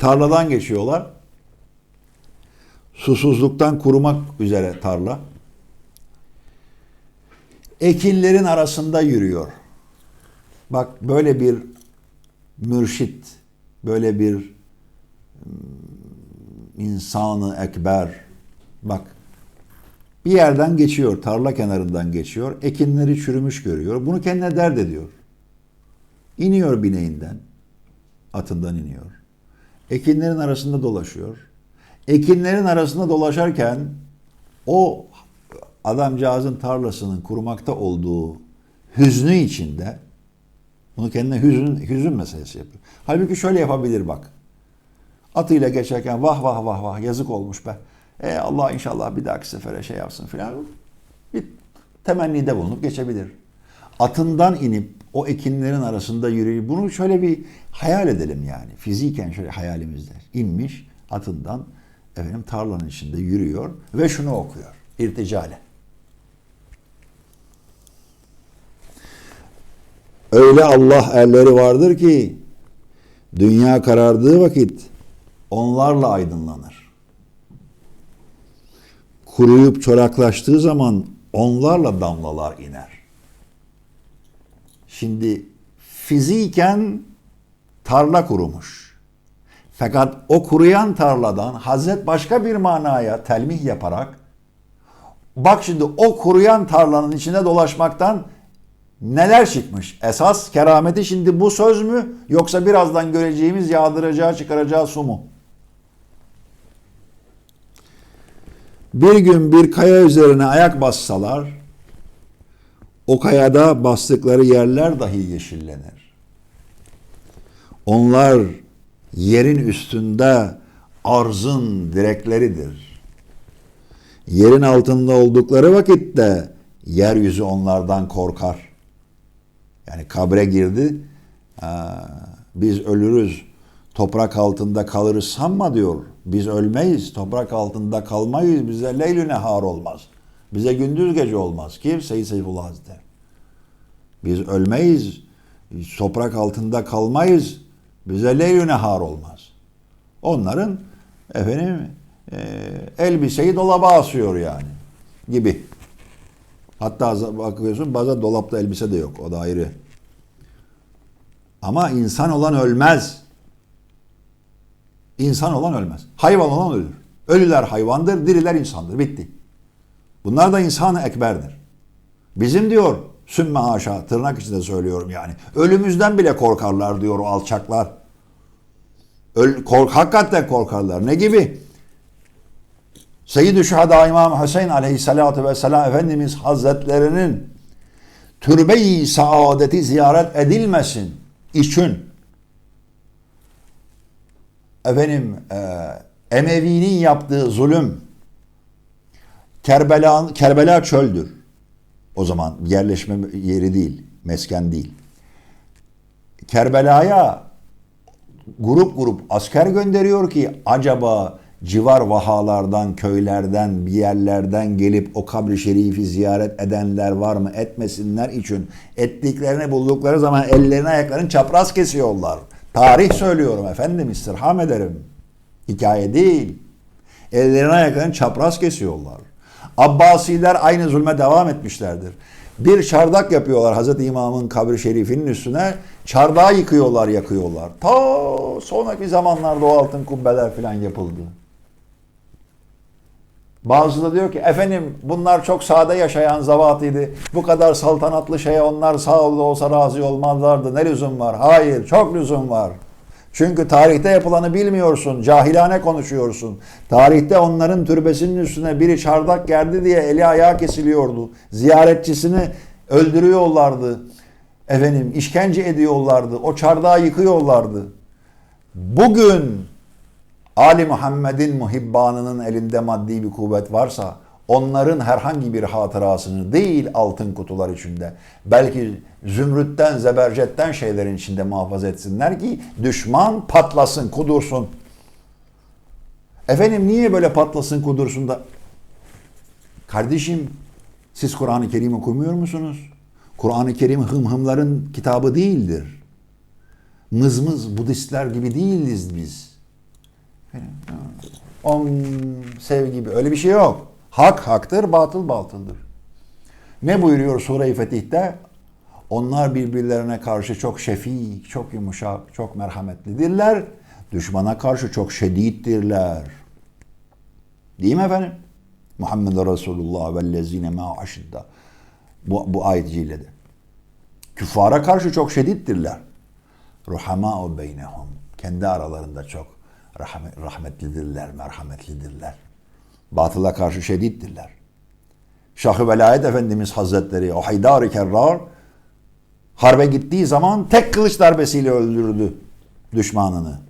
Tarladan geçiyorlar. Susuzluktan kurumak üzere tarla. Ekinlerin arasında yürüyor. Bak böyle bir mürşit, böyle bir mm, insanı ekber. Bak bir yerden geçiyor, tarla kenarından geçiyor. Ekinleri çürümüş görüyor. Bunu kendine dert ediyor. İniyor bineğinden. Atından iniyor. Ekinlerin arasında dolaşıyor. Ekinlerin arasında dolaşırken o adamcağızın tarlasının kurumakta olduğu hüznü içinde bunu kendine hüzün, hüzün meselesi yapıyor. Halbuki şöyle yapabilir bak. Atıyla geçerken vah vah vah vah yazık olmuş be. E Allah inşallah bir dahaki sefere şey yapsın filan. Bir temennide bulunup geçebilir. Atından inip o ekinlerin arasında yürüyüp bunu şöyle bir hayal edelim yani. Fiziken şöyle hayalimizde. inmiş atından efendim tarlanın içinde yürüyor ve şunu okuyor. İrticale. Öyle Allah erleri vardır ki dünya karardığı vakit onlarla aydınlanır. Kuruyup çoraklaştığı zaman onlarla damlalar iner. Şimdi fiziken tarla kurumuş. Fakat o kuruyan tarladan Hazret başka bir manaya telmih yaparak bak şimdi o kuruyan tarlanın içine dolaşmaktan neler çıkmış? Esas kerameti şimdi bu söz mü yoksa birazdan göreceğimiz yağdıracağı çıkaracağı su mu? Bir gün bir kaya üzerine ayak bassalar o kayada bastıkları yerler dahi yeşillenir. Onlar yerin üstünde arzın direkleridir. Yerin altında oldukları vakitte yeryüzü onlardan korkar. Yani kabre girdi, "Aa, biz ölürüz, toprak altında kalırız sanma diyor. Biz ölmeyiz, toprak altında kalmayız, bize leylü nehar olmaz. Bize gündüz gece olmaz. Kim? Seyyid Seyfullah Hazretleri. Biz ölmeyiz, toprak altında kalmayız, bize leylü nehar olmaz. Onların efendim e, elbiseyi dolaba asıyor yani gibi. Hatta bakıyorsun bazen dolapta elbise de yok. O da ayrı. Ama insan olan ölmez. İnsan olan ölmez. Hayvan olan ölür. Ölüler hayvandır, diriler insandır. Bitti. Bunlar da insan ekberdir. Bizim diyor sümme haşa tırnak içinde söylüyorum yani. Ölümüzden bile korkarlar diyor o alçaklar. Öl, kork, hakikaten korkarlar. Ne gibi? Seyyid-i Şuhada İmam Hüseyin aleyhissalatu vesselam Efendimiz Hazretlerinin türbe-i saadeti ziyaret edilmesin için efendim e, Emevi'nin yaptığı zulüm Kerbela, Kerbela çöldür. O zaman yerleşme yeri değil, mesken değil. Kerbela'ya grup grup asker gönderiyor ki acaba civar vahalardan, köylerden, bir yerlerden gelip o kabri şerifi ziyaret edenler var mı? Etmesinler için. Ettiklerini buldukları zaman ellerini ayaklarını çapraz kesiyorlar. Tarih söylüyorum efendim istirham ederim. Hikaye değil. Ellerini ayaklarını çapraz kesiyorlar. Abbasiler aynı zulme devam etmişlerdir. Bir çardak yapıyorlar Hazreti İmam'ın kabri şerifinin üstüne. Çardağı yıkıyorlar, yakıyorlar. Ta sonraki zamanlarda o altın kubbeler falan yapıldı. Bazı da diyor ki efendim bunlar çok sade yaşayan zavatıydı. Bu kadar saltanatlı şeye onlar sağ olsa razı olmazlardı. Ne lüzum var? Hayır çok lüzum var. Çünkü tarihte yapılanı bilmiyorsun. Cahilane konuşuyorsun. Tarihte onların türbesinin üstüne biri çardak gerdi diye eli ayağı kesiliyordu. Ziyaretçisini öldürüyorlardı. Efendim işkence ediyorlardı. O çardağı yıkıyorlardı. Bugün Ali Muhammed'in muhibbanının elinde maddi bir kuvvet varsa onların herhangi bir hatırasını değil altın kutular içinde belki zümrütten, zebercetten şeylerin içinde muhafaza etsinler ki düşman patlasın, kudursun. Efendim niye böyle patlasın, kudursun da? Kardeşim siz Kur'an-ı Kerim okumuyor musunuz? Kur'an-ı Kerim hımhımların kitabı değildir. Mızmız Budistler gibi değiliz biz. On sevgi gibi öyle bir şey yok. Hak haktır, batıl batıldır. Ne buyuruyor Sure-i Fetih'te? Onlar birbirlerine karşı çok şefik, çok yumuşak, çok merhametlidirler. Düşmana karşı çok şedittirler. Değil mi efendim? Muhammed Resulullah ve lezine ma aşidda. Bu, bu ayet cillede. Küffara karşı çok şedittirler. Ruhamâ'u beynehum. Kendi aralarında çok rahmet, rahmetlidirler, merhametlidirler. Batıla karşı şedittirler. Şah-ı Velayet Efendimiz Hazretleri o Haydar-ı Kerrar harbe gittiği zaman tek kılıç darbesiyle öldürdü düşmanını.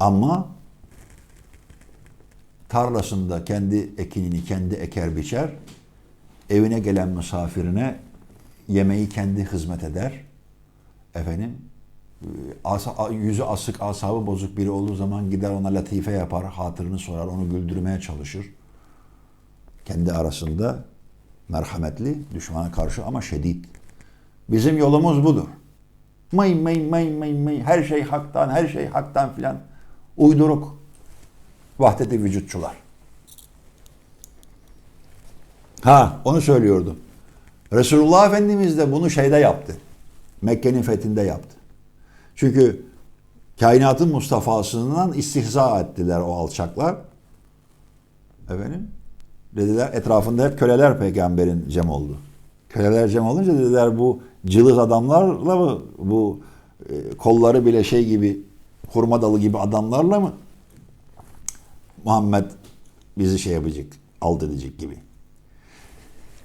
Ama tarlasında kendi ekinini kendi eker biçer, evine gelen misafirine yemeği kendi hizmet eder. Efendim, e, yüzü asık, asabı bozuk biri olduğu zaman gider ona latife yapar, hatırını sorar, onu güldürmeye çalışır. Kendi arasında merhametli, düşmana karşı ama şiddet. Bizim yolumuz budur. May may may may may her şey haktan, her şey haktan filan. Uyduruk. Vahdeti vücutçular. Ha onu söylüyordum. Resulullah Efendimiz de bunu şeyde yaptı. Mekke'nin fethinde yaptı. Çünkü kainatın Mustafa'sından istihza ettiler o alçaklar. Efendim? Dediler etrafında hep köleler peygamberin cem oldu. Köleler cem olunca dediler bu cılız adamlarla mı bu e, kolları bile şey gibi hurma dalı gibi adamlarla mı Muhammed bizi şey yapacak, edecek gibi.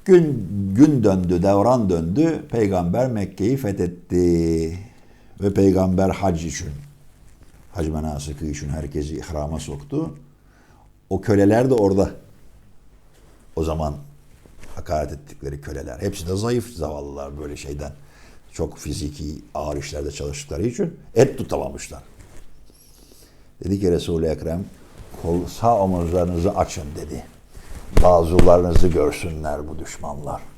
Gün gün döndü, devran döndü. Peygamber Mekke'yi fethetti. Ve peygamber hac için, hac menasıkı için herkesi ihrama soktu. O köleler de orada. O zaman hakaret ettikleri köleler. Hepsi de zayıf zavallılar böyle şeyden. Çok fiziki ağır işlerde çalıştıkları için et tutamamışlar. Dedi ki Resul-i Ekrem kol sağ omuzlarınızı açın dedi. Bazılarınızı görsünler bu düşmanlar.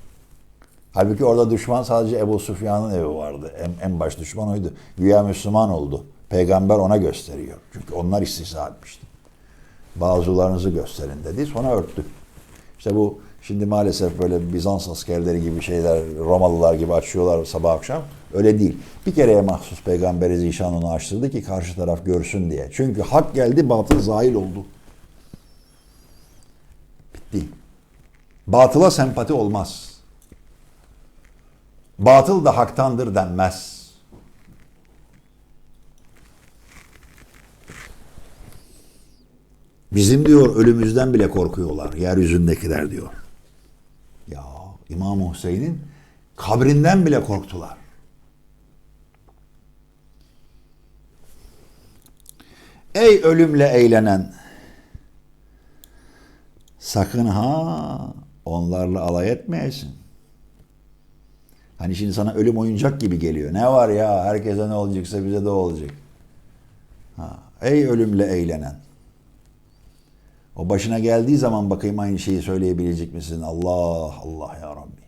Halbuki orada düşman sadece Ebu Sufyan'ın evi vardı. En, en baş düşman oydu. Güya Müslüman oldu. Peygamber ona gösteriyor. Çünkü onlar istihza etmişti. Bazılarınızı gösterin dedi. Sonra örttü. İşte bu şimdi maalesef böyle Bizans askerleri gibi şeyler Romalılar gibi açıyorlar sabah akşam. Öyle değil. Bir kereye mahsus Peygamberi Zişan onu açtırdı ki karşı taraf görsün diye. Çünkü hak geldi batıl zahil oldu. Bitti. Batıla sempati olmaz. Batıl da haktandır denmez. Bizim diyor ölümümüzden bile korkuyorlar yeryüzündekiler diyor. Ya İmam Hüseyin'in kabrinden bile korktular. Ey ölümle eğlenen sakın ha onlarla alay etmeyesin. Hani şimdi sana ölüm oyuncak gibi geliyor. Ne var ya herkese ne olacaksa bize de olacak. Ha, ey ölümle eğlenen. O başına geldiği zaman bakayım aynı şeyi söyleyebilecek misin? Allah Allah ya Rabbi.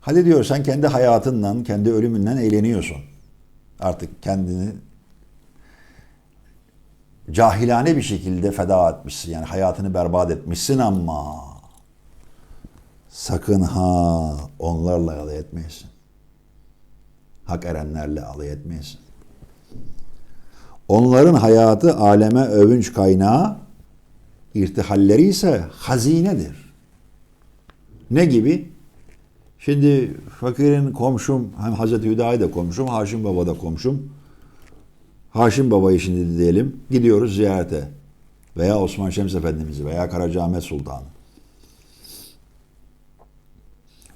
Hadi diyor sen kendi hayatından, kendi ölümünden eğleniyorsun. Artık kendini cahilane bir şekilde feda etmişsin. Yani hayatını berbat etmişsin ama sakın ha onlarla alay etmeyesin. Hak erenlerle alay etmeyesin. Onların hayatı aleme övünç kaynağı, irtihalleri ise hazinedir. Ne gibi? Şimdi fakirin komşum, hem Hazreti Hüdayi da komşum, Haşim Baba da komşum. Haşim Baba'yı şimdi diyelim, gidiyoruz ziyarete. Veya Osman Şems Efendimiz'i veya Karacaahmet Sultan'ı.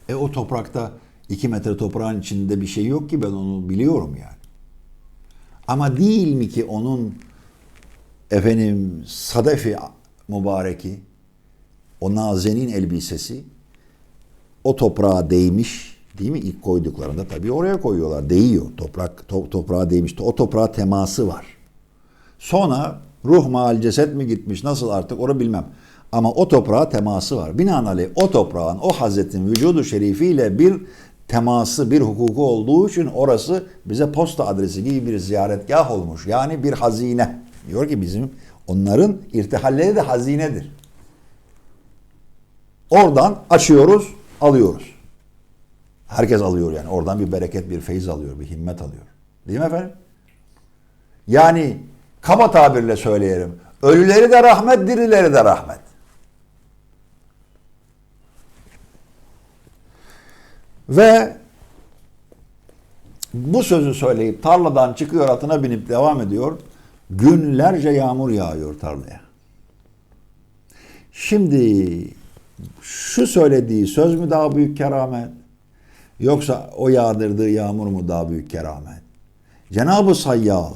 E o toprakta iki metre toprağın içinde bir şey yok ki ben onu biliyorum yani. Ama değil mi ki onun efendim sadefi mübareki o nazenin elbisesi o toprağa değmiş değil mi? İlk koyduklarında tabii oraya koyuyorlar. Değiyor. Toprak to, toprağa değmiş. O toprağa teması var. Sonra ruh mal ceset mi gitmiş nasıl artık onu bilmem. Ama o toprağa teması var. Binaenaleyh o toprağın, o Hazretin vücudu şerifiyle bir teması, bir hukuku olduğu için orası bize posta adresi gibi bir ziyaretgah olmuş. Yani bir hazine Diyor ki bizim onların irtihalleri de hazinedir. Oradan açıyoruz, alıyoruz. Herkes alıyor yani. Oradan bir bereket, bir feyiz alıyor, bir himmet alıyor. Değil mi efendim? Yani kaba tabirle söyleyelim. Ölüleri de rahmet, dirileri de rahmet. Ve bu sözü söyleyip tarladan çıkıyor atına binip devam ediyor. Günlerce yağmur yağıyor tarlaya. Şimdi şu söylediği söz mü daha büyük keramet? Yoksa o yağdırdığı yağmur mu daha büyük keramet? Cenab-ı Sayyad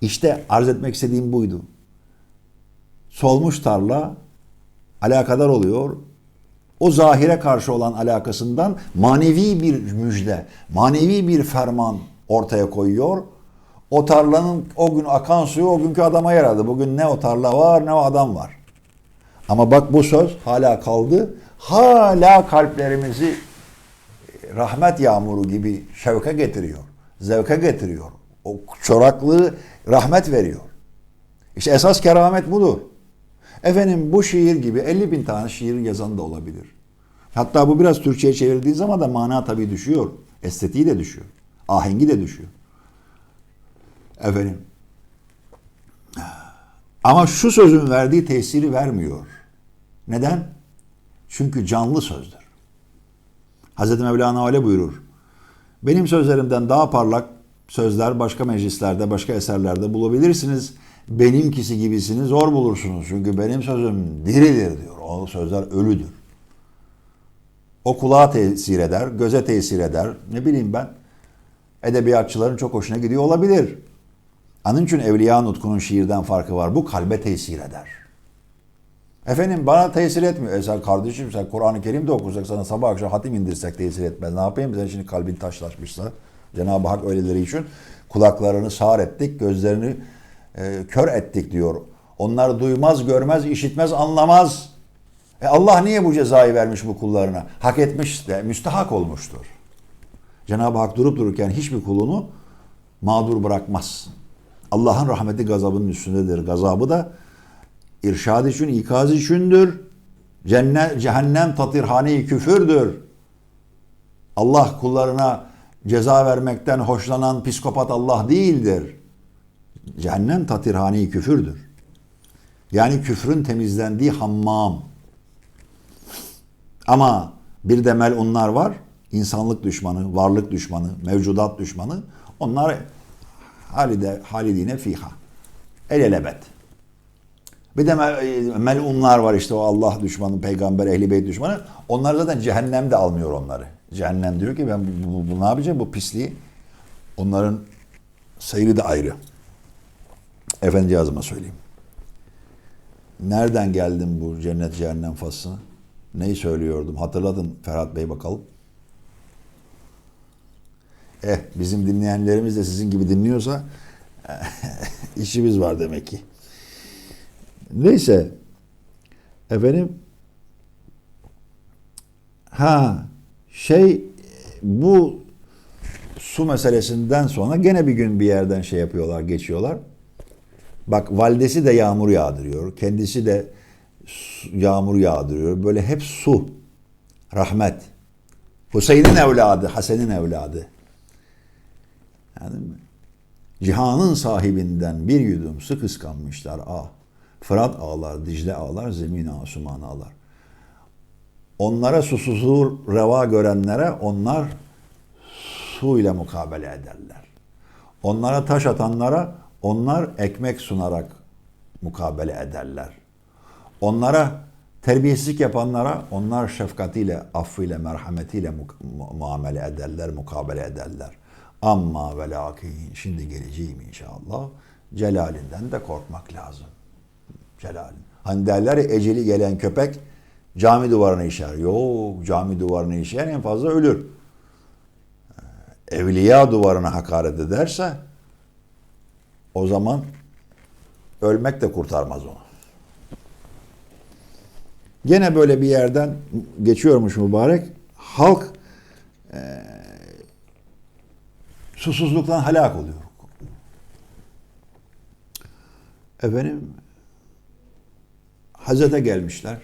işte arz etmek istediğim buydu. Solmuş tarla alakadar oluyor. O zahire karşı olan alakasından manevi bir müjde, manevi bir ferman ortaya koyuyor. O tarlanın o gün akan suyu o günkü adama yaradı. Bugün ne o tarla var ne o adam var. Ama bak bu söz hala kaldı. Hala kalplerimizi rahmet yağmuru gibi şevke getiriyor. Zevke getiriyor. O çoraklığı rahmet veriyor. İşte esas keramet budur. Efendim bu şiir gibi 50 bin tane şiir yazan da olabilir. Hatta bu biraz Türkçe'ye çevrildiği zaman da mana tabii düşüyor. Estetiği de düşüyor. Ahengi de düşüyor. Efendim. Ama şu sözün verdiği tesiri vermiyor. Neden? Çünkü canlı sözdür. Hazreti Mevlana öyle buyurur. Benim sözlerimden daha parlak sözler başka meclislerde, başka eserlerde bulabilirsiniz. Benimkisi gibisini zor bulursunuz. Çünkü benim sözüm diridir diyor. O sözler ölüdür. O kulağa tesir eder, göze tesir eder. Ne bileyim ben. Edebiyatçıların çok hoşuna gidiyor olabilir. Onun için Evliya Nutku'nun şiirden farkı var. Bu kalbe tesir eder. Efendim bana tesir etmiyor. E sen kardeşim sen Kur'an-ı Kerim de okursak sana sabah akşam hatim indirsek tesir etmez. Ne yapayım? Sen şimdi kalbin taşlaşmışsa. Cenab-ı Hak öyleleri için kulaklarını sağır ettik, gözlerini e, kör ettik diyor. Onlar duymaz, görmez, işitmez, anlamaz. E Allah niye bu cezayı vermiş bu kullarına? Hak etmiş de, müstahak olmuştur. Cenab-ı Hak durup dururken hiçbir kulunu mağdur bırakmaz. Allah'ın rahmeti gazabının üstündedir. Gazabı da irşad için, ikaz içindir. Cennet, cehennem tatirhane küfürdür. Allah kullarına ceza vermekten hoşlanan psikopat Allah değildir. Cehennem tatirhane küfürdür. Yani küfrün temizlendiği hammam. Ama bir de melunlar var. İnsanlık düşmanı, varlık düşmanı, mevcudat düşmanı. Onlar halide, halidine fiha. El elebet. Bir de melunlar var işte o Allah düşmanı, peygamber, ehli beyt düşmanı. Onlar zaten cehennemde almıyor onları. Cehennem diyor ki ben bu, bu, bu ne yapacağım bu pisliği? Onların seyri de ayrı. Efendi yazıma söyleyeyim. Nereden geldim bu cennet cehennem faslına? Neyi söylüyordum? Hatırladın Ferhat Bey bakalım. Eh bizim dinleyenlerimiz de sizin gibi dinliyorsa işimiz var demek ki. Neyse. Efendim ha şey bu su meselesinden sonra gene bir gün bir yerden şey yapıyorlar, geçiyorlar. Bak validesi de yağmur yağdırıyor. Kendisi de yağmur yağdırıyor. Böyle hep su. Rahmet. Hüseyin'in evladı, Hasen'in evladı. Mı? Cihanın sahibinden bir yudum su kıskanmışlar. Ah. Fırat ağlar, Dicle ağlar, zemin asuman ağlar. Onlara susuzluğu reva görenlere onlar su ile mukabele ederler. Onlara taş atanlara onlar ekmek sunarak mukabele ederler. Onlara terbiyesizlik yapanlara onlar şefkatiyle, affıyla, merhametiyle mu- muamele ederler, mukabele ederler. Amma ve lakin şimdi geleceğim inşallah. Celalinden de korkmak lazım. Celalin. Hani derler ya eceli gelen köpek cami duvarına işer. Yok cami duvarına işer en fazla ölür. Evliya duvarına hakaret ederse o zaman ölmek de kurtarmaz onu. Gene böyle bir yerden geçiyormuş mübarek. Halk e, susuzluktan helak oluyor. Efendim Hazret'e gelmişler.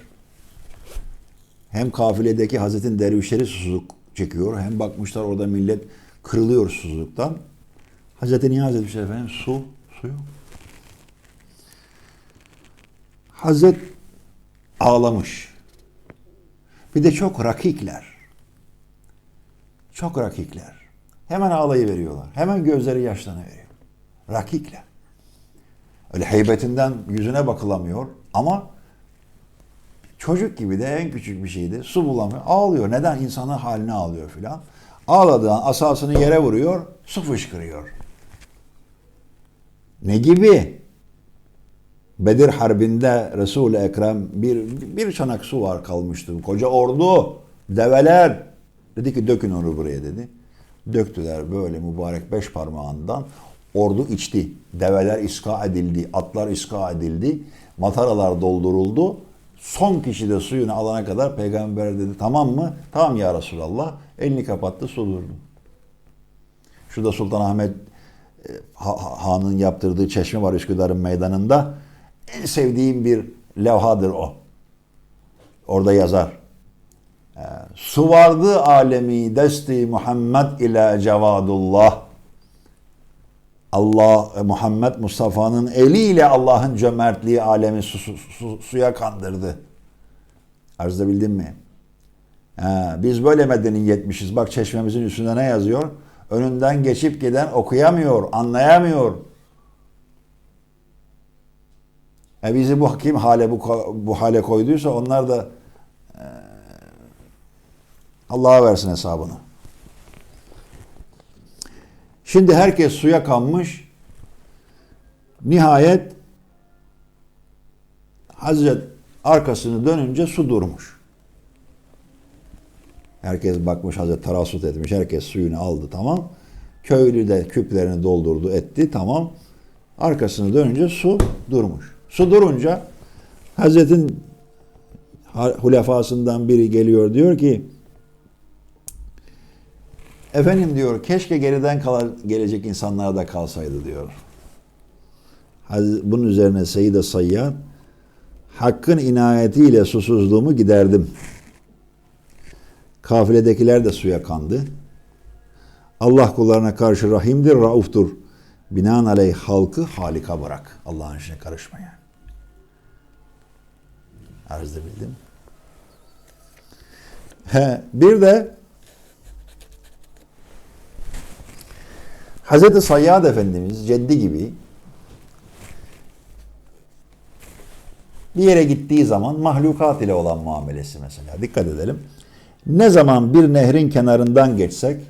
Hem kafiledeki Hazret'in dervişleri susuzluk çekiyor. Hem bakmışlar orada millet kırılıyor susuzluktan. Hazreti niyaz etmişler efendim su, su yok. Hazret ağlamış. Bir de çok rakikler. Çok rakikler. Hemen ağlayıveriyorlar. Hemen gözleri yaşlanıveriyor. Rakikler. Öyle heybetinden yüzüne bakılamıyor ama çocuk gibi de en küçük bir şeydi. Su bulamıyor. Ağlıyor. Neden? İnsanın haline ağlıyor filan. Ağladığı asasını yere vuruyor. Su fışkırıyor. Ne gibi? Bedir Harbi'nde Resul-i Ekrem bir, bir çanak su var kalmıştı. Koca ordu, develer. Dedi ki dökün onu buraya dedi. Döktüler böyle mübarek beş parmağından. Ordu içti. Develer iska edildi. Atlar iska edildi. Mataralar dolduruldu. Son kişi de suyunu alana kadar peygamber dedi tamam mı? Tamam ya Resulallah. Elini kapattı su durdu. Şurada Sultanahmet Ha- Ha- Han'ın yaptırdığı çeşme var Üsküdar'ın meydanında. En sevdiğim bir levhadır o. Orada yazar. Ee, Su vardı alemi desti Muhammed ile cevadullah. Allah e, Muhammed Mustafa'nın eliyle Allah'ın cömertliği alemi su, su- su- suya kandırdı. Arz edebildim mi? Ha, biz böyle medeniyetmişiz. Bak çeşmemizin üstünde ne yazıyor? Önünden geçip giden okuyamıyor, anlayamıyor. E bizi bu kim hale bu, bu hale koyduysa onlar da e, Allah'a versin hesabını. Şimdi herkes suya kanmış. Nihayet Hazret arkasını dönünce su durmuş. Herkes bakmış Hazret tarasut etmiş. Herkes suyunu aldı tamam. Köylü de küplerini doldurdu etti tamam. Arkasını dönünce su durmuş. Su durunca Hazret'in ha- hulefasından biri geliyor diyor ki Efendim diyor keşke geriden kalan gelecek insanlara da kalsaydı diyor. Bunun üzerine Seyyid-i Sayyad Hakkın inayetiyle susuzluğumu giderdim. Kafiledekiler de suya kandı. Allah kullarına karşı rahimdir, rauftur. Binaenaleyh halkı halika bırak. Allah'ın işine karışmaya. Arz edebildim. He, bir de Hazreti Sayyad Efendimiz ceddi gibi bir yere gittiği zaman mahlukat ile olan muamelesi mesela. Dikkat edelim. Ne zaman bir nehrin kenarından geçsek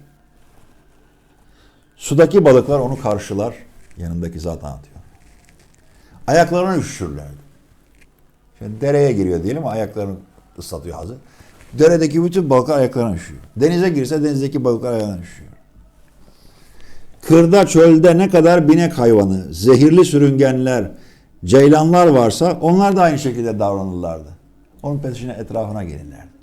sudaki balıklar onu karşılar. Yanındaki zat anlatıyor. Ayaklarını üşüşürlerdi. Şimdi dereye giriyor diyelim ayaklarını ıslatıyor hazır. Deredeki bütün balıklar ayaklarına üşüyor. Denize girse denizdeki balıklar ayaklarına üşüyor. Kırda çölde ne kadar binek hayvanı, zehirli sürüngenler, ceylanlar varsa onlar da aynı şekilde davranırlardı. Onun peşine etrafına gelirlerdi.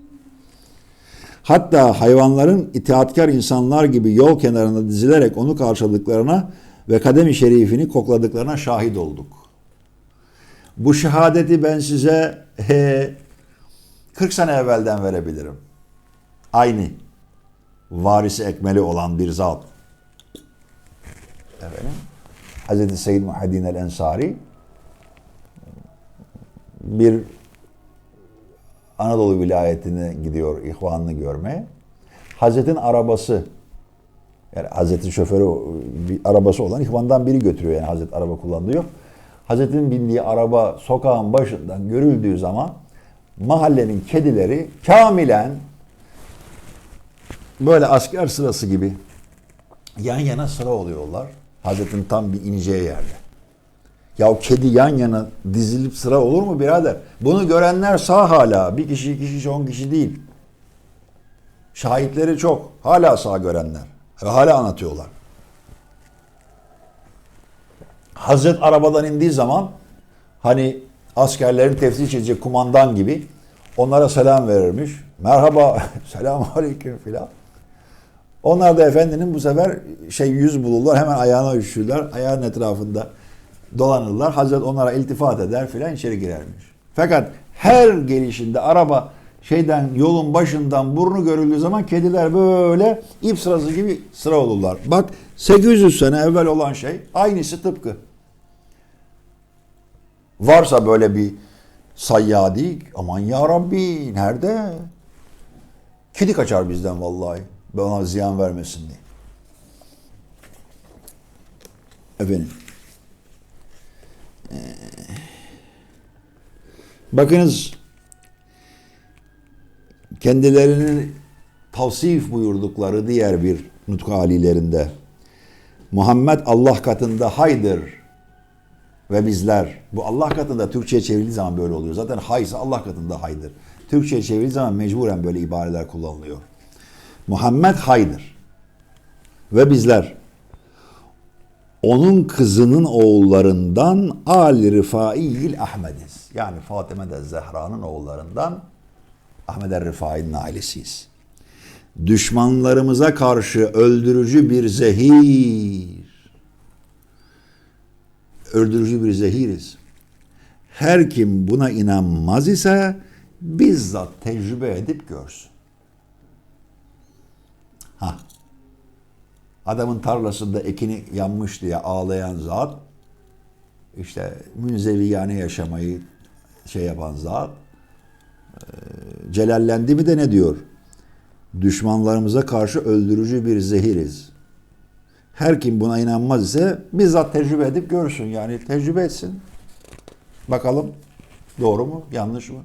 Hatta hayvanların itaatkar insanlar gibi yol kenarında dizilerek onu karşıladıklarına ve kademi şerifini kokladıklarına şahit olduk. Bu şehadeti ben size he, 40 sene evvelden verebilirim. Aynı varisi ekmeli olan bir zat. Efendim, Hz. Seyyid Muhaddin el Ensari bir Anadolu vilayetine gidiyor ihvanını görmeye. Hazretin arabası yani Hazretin şoförü bir arabası olan ihvandan biri götürüyor yani Hazret araba kullanıyor. Hazretin bindiği araba sokağın başından görüldüğü zaman mahallenin kedileri kamilen böyle asker sırası gibi yan yana sıra oluyorlar. Hazretin tam bir ineceği yerde. Ya kedi yan yana dizilip sıra olur mu birader? Bunu görenler sağ hala. Bir kişi, iki kişi, on kişi değil. Şahitleri çok. Hala sağ görenler. Ve hala anlatıyorlar. Hazret arabadan indiği zaman hani askerlerin teftiş edecek kumandan gibi onlara selam verirmiş. Merhaba, selamun aleyküm filan. Onlar da efendinin bu sefer şey yüz bulurlar. Hemen ayağına üşürler. Ayağının etrafında dolanırlar. Hazret onlara iltifat eder filan içeri girermiş. Fakat her gelişinde araba şeyden yolun başından burnu görüldüğü zaman kediler böyle ip sırası gibi sıra olurlar. Bak 800 sene evvel olan şey aynısı tıpkı. Varsa böyle bir sayyadi aman ya Rabbi nerede? Kedi kaçar bizden vallahi. Bana ziyan vermesin diye. Efendim. Bakınız kendilerini tavsif buyurdukları diğer bir nutuk halilerinde Muhammed Allah katında haydır ve bizler bu Allah katında Türkçe'ye çevrildiği zaman böyle oluyor. Zaten haysa Allah katında haydır. Türkçe'ye çevrildiği zaman mecburen böyle ibareler kullanılıyor. Muhammed haydır ve bizler onun kızının oğullarından Ali Rıfai'il Ahmediz. Yani Fatıma de Zehra'nın oğullarından Ahmed er Rıfai'nin ailesiyiz. Düşmanlarımıza karşı öldürücü bir zehir. Öldürücü bir zehiriz. Her kim buna inanmaz ise bizzat tecrübe edip görsün. Ha. Adamın tarlasında ekini yanmış diye ağlayan zat, işte münzeviyane yaşamayı şey yapan zat, celallendi mi de ne diyor? Düşmanlarımıza karşı öldürücü bir zehiriz. Her kim buna inanmaz ise bizzat tecrübe edip görsün. Yani tecrübe etsin. Bakalım doğru mu yanlış mı?